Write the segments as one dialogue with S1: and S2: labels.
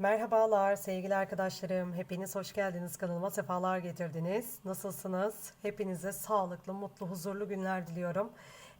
S1: Merhabalar sevgili arkadaşlarım. Hepiniz hoş geldiniz kanalıma. Sefalar getirdiniz. Nasılsınız? Hepinize sağlıklı, mutlu, huzurlu günler diliyorum.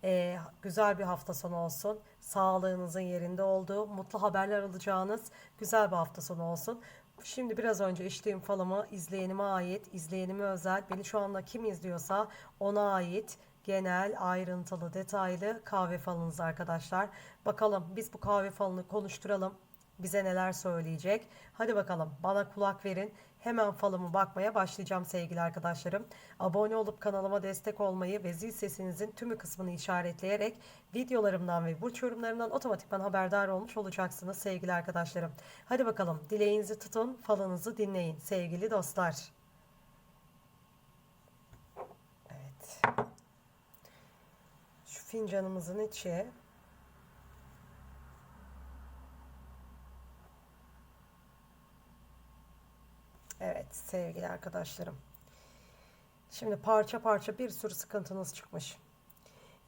S1: Ee, güzel bir hafta sonu olsun. Sağlığınızın yerinde olduğu, mutlu haberler alacağınız güzel bir hafta sonu olsun. Şimdi biraz önce içtiğim falımı izleyenime ait, izleyenime özel, beni şu anda kim izliyorsa ona ait genel, ayrıntılı, detaylı kahve falınız arkadaşlar. Bakalım biz bu kahve falını konuşturalım bize neler söyleyecek. Hadi bakalım bana kulak verin. Hemen falımı bakmaya başlayacağım sevgili arkadaşlarım. Abone olup kanalıma destek olmayı ve zil sesinizin tümü kısmını işaretleyerek videolarımdan ve burç yorumlarımdan otomatikman haberdar olmuş olacaksınız sevgili arkadaşlarım. Hadi bakalım dileğinizi tutun, falınızı dinleyin sevgili dostlar. Evet. Şu fincanımızın içi Evet sevgili arkadaşlarım. Şimdi parça parça bir sürü sıkıntınız çıkmış.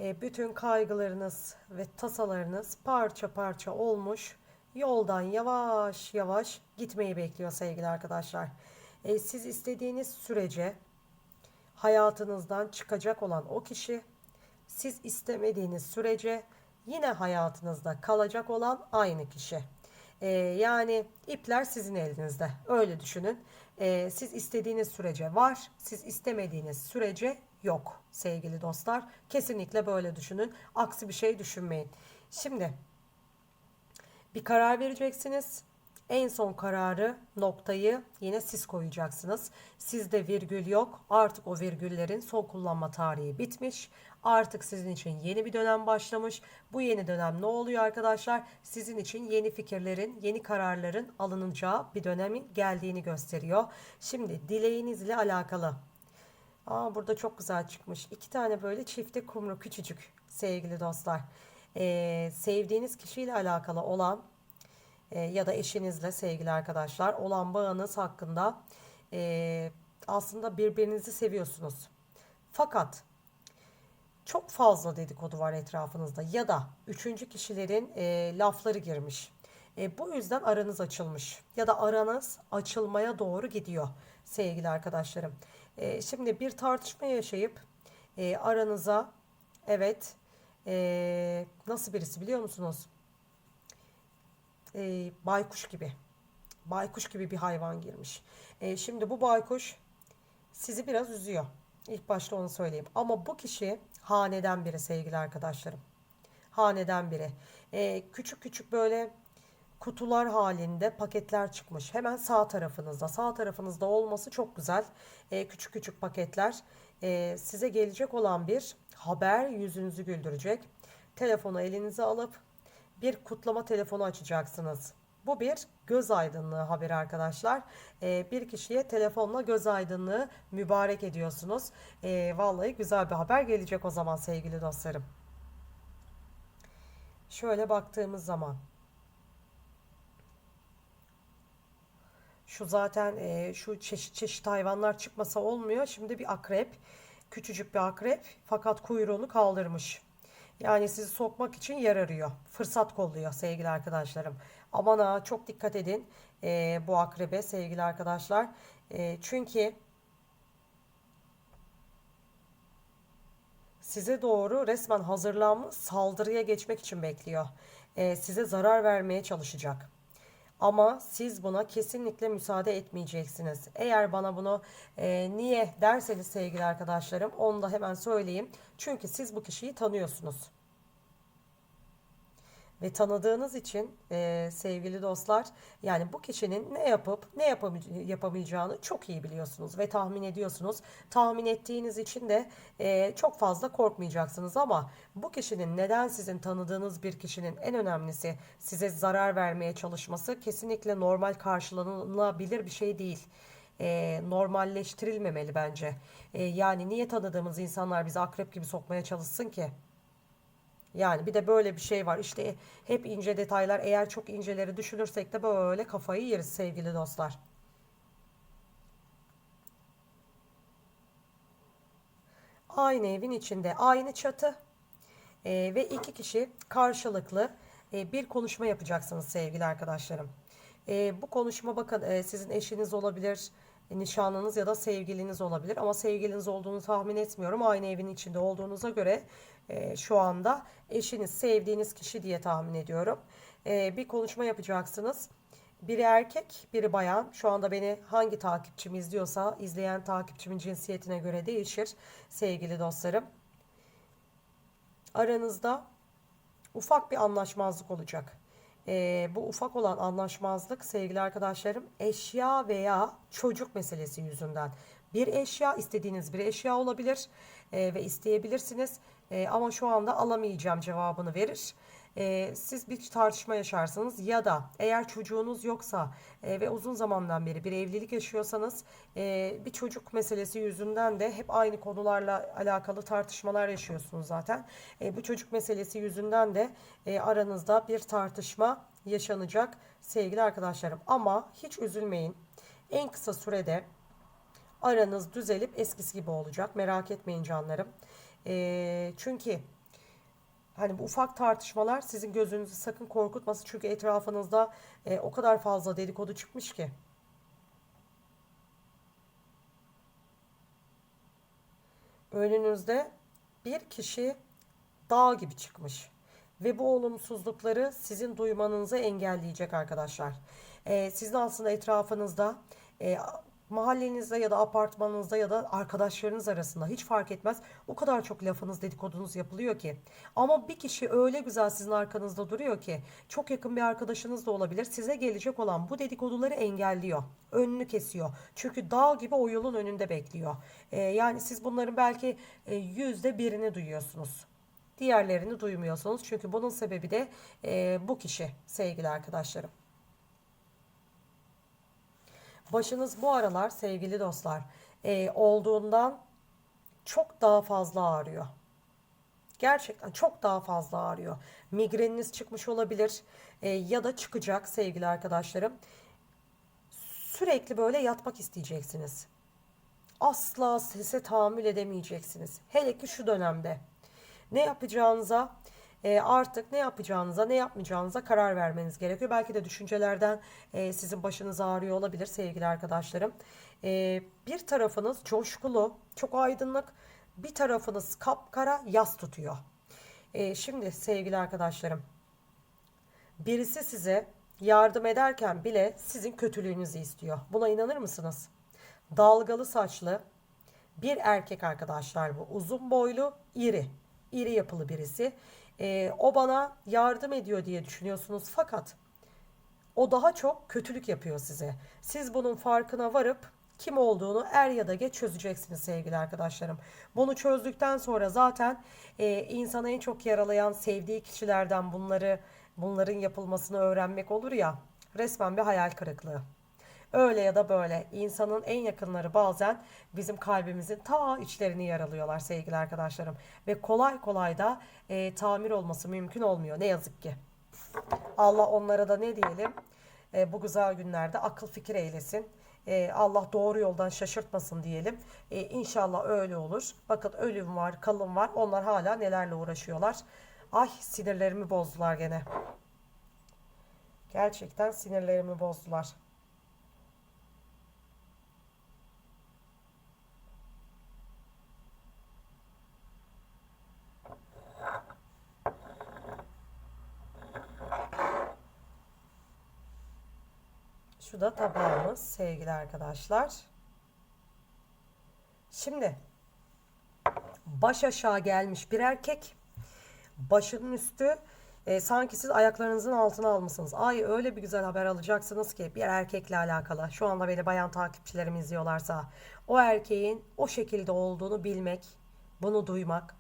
S1: E, bütün kaygılarınız ve tasalarınız parça parça olmuş. Yoldan yavaş yavaş gitmeyi bekliyor sevgili arkadaşlar. E, siz istediğiniz sürece hayatınızdan çıkacak olan o kişi siz istemediğiniz sürece yine hayatınızda kalacak olan aynı kişi. Ee, yani ipler sizin elinizde. Öyle düşünün. Ee, siz istediğiniz sürece var, siz istemediğiniz sürece yok sevgili dostlar. Kesinlikle böyle düşünün. Aksi bir şey düşünmeyin. Şimdi bir karar vereceksiniz. En son kararı, noktayı yine siz koyacaksınız. Sizde virgül yok. Artık o virgüllerin son kullanma tarihi bitmiş. Artık sizin için yeni bir dönem başlamış. Bu yeni dönem ne oluyor arkadaşlar? Sizin için yeni fikirlerin, yeni kararların alınacağı bir dönemin geldiğini gösteriyor. Şimdi dileğinizle alakalı. Aa, burada çok güzel çıkmış. İki tane böyle çifte kumru küçücük sevgili dostlar. Ee, sevdiğiniz kişiyle alakalı olan e, ya da eşinizle sevgili arkadaşlar olan bağınız hakkında e, aslında birbirinizi seviyorsunuz. Fakat çok fazla dedikodu var etrafınızda ya da üçüncü kişilerin e, lafları girmiş. E, bu yüzden aranız açılmış ya da aranız açılmaya doğru gidiyor sevgili arkadaşlarım. E, şimdi bir tartışma yaşayıp e, aranıza evet e, nasıl birisi biliyor musunuz? E, baykuş gibi. Baykuş gibi bir hayvan girmiş. E, şimdi bu baykuş sizi biraz üzüyor. İlk başta onu söyleyeyim. Ama bu kişi haneden biri sevgili arkadaşlarım. Haneden biri. Ee, küçük küçük böyle kutular halinde paketler çıkmış. Hemen sağ tarafınızda. Sağ tarafınızda olması çok güzel. Ee, küçük küçük paketler. Ee, size gelecek olan bir haber yüzünüzü güldürecek. Telefonu elinize alıp bir kutlama telefonu açacaksınız. Bu bir göz aydınlığı haberi arkadaşlar. Ee, bir kişiye telefonla göz aydınlığı mübarek ediyorsunuz. Ee, vallahi güzel bir haber gelecek o zaman sevgili dostlarım. Şöyle baktığımız zaman. Şu zaten e, şu çeşit çeşit hayvanlar çıkmasa olmuyor. Şimdi bir akrep. Küçücük bir akrep fakat kuyruğunu kaldırmış. Yani sizi sokmak için yer arıyor. Fırsat kolluyor sevgili arkadaşlarım. Aman ha çok dikkat edin e, bu akrebe sevgili arkadaşlar. E, çünkü size doğru resmen hazırlanmış saldırıya geçmek için bekliyor. E, size zarar vermeye çalışacak. Ama siz buna kesinlikle müsaade etmeyeceksiniz. Eğer bana bunu e, niye derseniz sevgili arkadaşlarım onu da hemen söyleyeyim. Çünkü siz bu kişiyi tanıyorsunuz. Ve tanıdığınız için e, sevgili dostlar yani bu kişinin ne yapıp ne yapamayacağını çok iyi biliyorsunuz ve tahmin ediyorsunuz. Tahmin ettiğiniz için de e, çok fazla korkmayacaksınız ama bu kişinin neden sizin tanıdığınız bir kişinin en önemlisi size zarar vermeye çalışması kesinlikle normal karşılanılabilir bir şey değil e, normalleştirilmemeli bence. E, yani niye tanıdığımız insanlar bizi akrep gibi sokmaya çalışsın ki? Yani bir de böyle bir şey var. İşte hep ince detaylar. Eğer çok inceleri düşünürsek de böyle kafayı yeriz sevgili dostlar. Aynı evin içinde aynı çatı e, ve iki kişi karşılıklı e, bir konuşma yapacaksınız sevgili arkadaşlarım. E, bu konuşma bakın e, sizin eşiniz olabilir, nişanlınız ya da sevgiliniz olabilir. Ama sevgiliniz olduğunu tahmin etmiyorum. Aynı evin içinde olduğunuza göre e, şu anda eşiniz, sevdiğiniz kişi diye tahmin ediyorum. E, bir konuşma yapacaksınız. Biri erkek, biri bayan. Şu anda beni hangi takipçim izliyorsa izleyen takipçimin cinsiyetine göre değişir sevgili dostlarım. Aranızda ufak bir anlaşmazlık olacak. Ee, bu ufak olan anlaşmazlık sevgili arkadaşlarım eşya veya çocuk meselesi yüzünden. Bir eşya istediğiniz bir eşya olabilir ee, ve isteyebilirsiniz Ee, ama şu anda alamayacağım cevabını verir. Ee, siz bir tartışma yaşarsınız ya da eğer çocuğunuz yoksa e, ve uzun zamandan beri bir evlilik yaşıyorsanız e, bir çocuk meselesi yüzünden de hep aynı konularla alakalı tartışmalar yaşıyorsunuz zaten. E, bu çocuk meselesi yüzünden de e, aranızda bir tartışma yaşanacak sevgili arkadaşlarım. Ama hiç üzülmeyin. En kısa sürede aranız düzelip eskisi gibi olacak. Merak etmeyin canlarım. E, çünkü Hani bu ufak tartışmalar sizin gözünüzü sakın korkutmasın. Çünkü etrafınızda e, o kadar fazla dedikodu çıkmış ki. Önünüzde bir kişi dağ gibi çıkmış. Ve bu olumsuzlukları sizin duymanızı engelleyecek arkadaşlar. E, sizin aslında etrafınızda e, mahallenizde ya da apartmanınızda ya da arkadaşlarınız arasında hiç fark etmez. O kadar çok lafınız dedikodunuz yapılıyor ki. Ama bir kişi öyle güzel sizin arkanızda duruyor ki çok yakın bir arkadaşınız da olabilir. Size gelecek olan bu dedikoduları engelliyor. Önünü kesiyor. Çünkü dağ gibi o yolun önünde bekliyor. Ee, yani siz bunların belki e, yüzde birini duyuyorsunuz. Diğerlerini duymuyorsunuz. Çünkü bunun sebebi de e, bu kişi sevgili arkadaşlarım. Başınız bu aralar sevgili dostlar e, olduğundan çok daha fazla ağrıyor. Gerçekten çok daha fazla ağrıyor. Migreniniz çıkmış olabilir e, ya da çıkacak sevgili arkadaşlarım. Sürekli böyle yatmak isteyeceksiniz. Asla sese tahammül edemeyeceksiniz. Hele ki şu dönemde. Ne yapacağınıza e, artık ne yapacağınıza ne yapmayacağınıza karar vermeniz gerekiyor. Belki de düşüncelerden e, sizin başınız ağrıyor olabilir sevgili arkadaşlarım. E, bir tarafınız coşkulu, çok aydınlık, bir tarafınız kapkara yas tutuyor. E, şimdi sevgili arkadaşlarım, birisi size yardım ederken bile sizin kötülüğünüzü istiyor. Buna inanır mısınız? Dalgalı saçlı bir erkek arkadaşlar bu. Uzun boylu, iri. iri yapılı birisi e, o bana yardım ediyor diye düşünüyorsunuz fakat o daha çok kötülük yapıyor size. Siz bunun farkına varıp kim olduğunu er ya da geç çözeceksiniz sevgili arkadaşlarım. Bunu çözdükten sonra zaten e, insanı en çok yaralayan sevdiği kişilerden bunları bunların yapılmasını öğrenmek olur ya resmen bir hayal kırıklığı. Öyle ya da böyle insanın en yakınları bazen bizim kalbimizin ta içlerini yaralıyorlar sevgili arkadaşlarım. Ve kolay kolay da e, tamir olması mümkün olmuyor ne yazık ki. Allah onlara da ne diyelim e, bu güzel günlerde akıl fikir eylesin. E, Allah doğru yoldan şaşırtmasın diyelim. E, inşallah öyle olur. Bakın ölüm var, kalım var. Onlar hala nelerle uğraşıyorlar. Ay sinirlerimi bozdular gene. Gerçekten sinirlerimi bozdular. Şu da tabağımız sevgili arkadaşlar. Şimdi baş aşağı gelmiş bir erkek. Başının üstü e, sanki siz ayaklarınızın altına almışsınız. Ay öyle bir güzel haber alacaksınız ki bir erkekle alakalı. Şu anda beni bayan takipçilerim izliyorlarsa o erkeğin o şekilde olduğunu bilmek, bunu duymak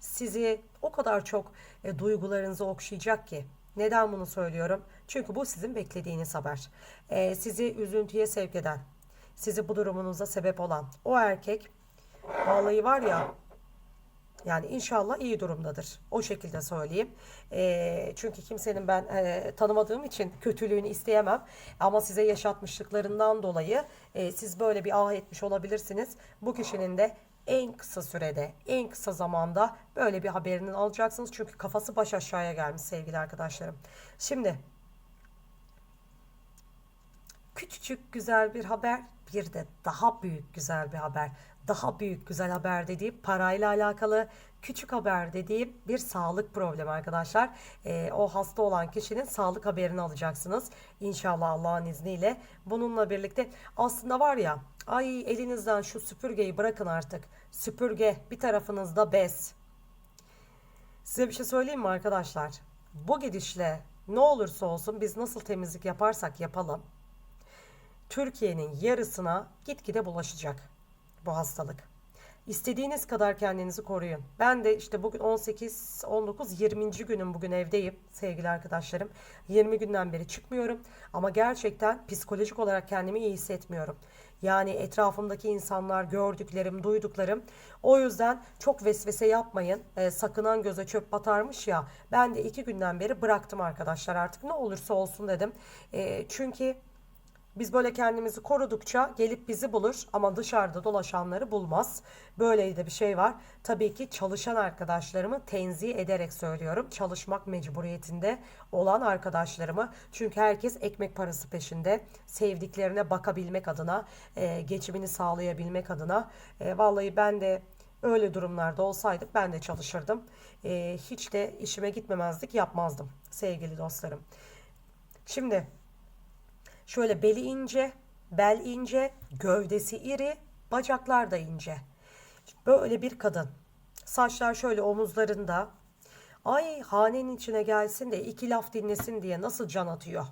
S1: sizi o kadar çok e, duygularınızı okşayacak ki neden bunu söylüyorum? Çünkü bu sizin beklediğiniz haber. Ee, sizi üzüntüye sevk eden, sizi bu durumunuza sebep olan o erkek vallahi var ya yani inşallah iyi durumdadır. O şekilde söyleyeyim. E, çünkü kimsenin ben e, tanımadığım için kötülüğünü isteyemem. Ama size yaşatmışlıklarından dolayı e, siz böyle bir ah etmiş olabilirsiniz. Bu kişinin de en kısa sürede, en kısa zamanda böyle bir haberini alacaksınız. Çünkü kafası baş aşağıya gelmiş sevgili arkadaşlarım. Şimdi küçücük güzel bir haber, bir de daha büyük güzel bir haber. Daha büyük güzel haber dediğim parayla alakalı, küçük haber dediğim bir sağlık problemi arkadaşlar. Ee, o hasta olan kişinin sağlık haberini alacaksınız. İnşallah Allah'ın izniyle. Bununla birlikte aslında var ya, ay elinizden şu süpürgeyi bırakın artık. Süpürge bir tarafınızda bez. Size bir şey söyleyeyim mi arkadaşlar? Bu gidişle ne olursa olsun biz nasıl temizlik yaparsak yapalım. Türkiye'nin yarısına gitgide bulaşacak bu hastalık. İstediğiniz kadar kendinizi koruyun. Ben de işte bugün 18, 19, 20. günüm bugün evdeyim sevgili arkadaşlarım. 20 günden beri çıkmıyorum ama gerçekten psikolojik olarak kendimi iyi hissetmiyorum. Yani etrafımdaki insanlar, gördüklerim, duyduklarım. O yüzden çok vesvese yapmayın. E, sakınan göze çöp batarmış ya. Ben de iki günden beri bıraktım arkadaşlar artık ne olursa olsun dedim. E, çünkü biz böyle kendimizi korudukça gelip bizi bulur ama dışarıda dolaşanları bulmaz. Böyle de bir şey var. Tabii ki çalışan arkadaşlarımı tenzih ederek söylüyorum. Çalışmak mecburiyetinde olan arkadaşlarımı. Çünkü herkes ekmek parası peşinde. Sevdiklerine bakabilmek adına, e, geçimini sağlayabilmek adına. E, vallahi ben de öyle durumlarda olsaydık ben de çalışırdım. E, hiç de işime gitmemezlik yapmazdım sevgili dostlarım. Şimdi Şöyle beli ince, bel ince, gövdesi iri, bacaklar da ince. Böyle bir kadın. Saçlar şöyle omuzlarında. Ay hanenin içine gelsin de iki laf dinlesin diye nasıl can atıyor.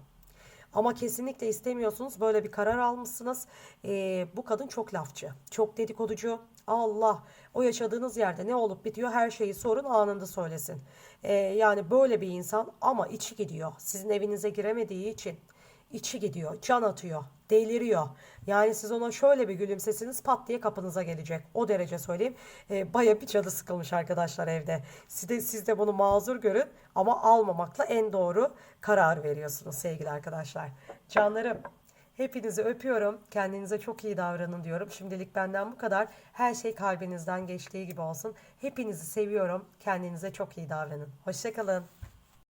S1: Ama kesinlikle istemiyorsunuz. Böyle bir karar almışsınız. Ee, bu kadın çok lafçı. Çok dedikoducu. Allah o yaşadığınız yerde ne olup bitiyor her şeyi sorun anında söylesin. Ee, yani böyle bir insan ama içi gidiyor. Sizin evinize giremediği için içi gidiyor, can atıyor, deliriyor. Yani siz ona şöyle bir gülümsesiniz pat diye kapınıza gelecek. O derece söyleyeyim. E, Baya bir canı sıkılmış arkadaşlar evde. Siz de, siz de bunu mazur görün ama almamakla en doğru karar veriyorsunuz sevgili arkadaşlar. Canlarım Hepinizi öpüyorum. Kendinize çok iyi davranın diyorum. Şimdilik benden bu kadar. Her şey kalbinizden geçtiği gibi olsun. Hepinizi seviyorum. Kendinize çok iyi davranın. Hoşçakalın.